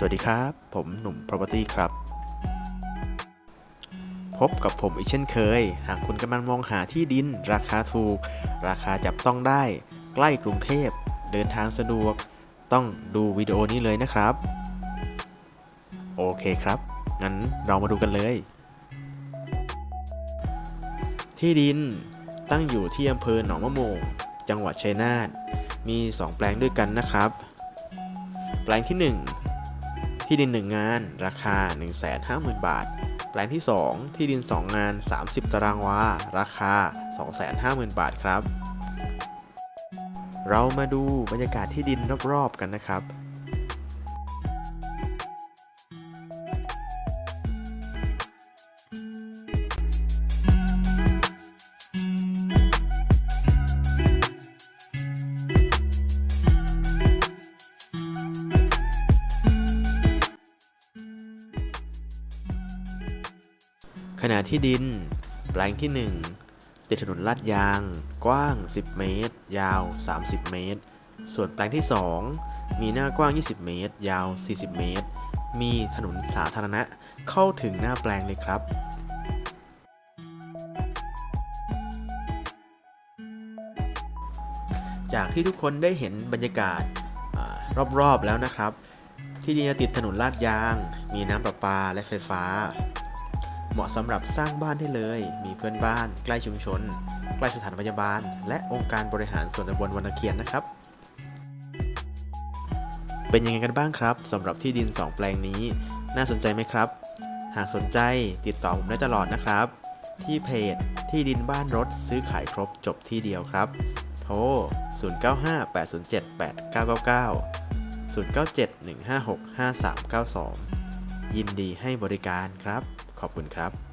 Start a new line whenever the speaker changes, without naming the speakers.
สวัสดีครับ ผมหนุ่ม property ครับ พบกับผมอีกเช่นเคย หากคุณกำลังมองหาที่ดิน ราคาถูก ราคาจับต้องได้ ใกล้กรุงเทพ เดินทางสะดวก ต้องดูวิดีโอนี้เลยนะครับ โอเคครับ งั้นเรามาดูกันเลย ที่ดินตั้งอยู่ที่อำเภอหนองมะโมง จังหวัดชัยนาท มี 2 แปลงด้วยกันนะครับ แปลงที่ 1 ที่ดิน 1 งานราคา 150,000 บาท แปลงที่ 2 ที่ดิน 2 งาน 30 ตารางวา ราคา 250,000 บาทครับ เรามาดูบรรยากาศที่ดินรอบๆกันนะครับ ขณะที่ดิน แปลงที่ 1 ติดถนนลาดยาง กว้าง 10 เมตร ยาว 30 เมตร ส่วนแปลงที่ 2 มีหน้ากว้าง 20 เมตร ยาว 40 เมตร มีถนนสาธารณะเข้าถึงหน้าแปลงเลยครับจากที่ทุกคนได้เห็นบรรยากาศรอบๆแล้วนะครับ ที่ดินจะติดถนนลาดยาง มีน้ำประปาและไฟฟ้า เหมาะสำหรับสร้างบ้านได้เลย มีเพื่อนบ้าน ใกล้ชุมชน ใกล้สถานพยาบาล และองค์การบริหารส่วนตำบลวันตะเคียนนะครับ เป็นยังไงกันบ้างครับสำหรับที่ดิน 2 แปลงนี้ น่าสนใจไหมครับ หากสนใจติดต่อผมได้ตลอดนะครับ ที่เพจที่ดินบ้านรถซื้อขายครบจบที่เดียวครับโทร0958078999 0971565392 ยินดีให้บริการครับ ขอบคุณครับ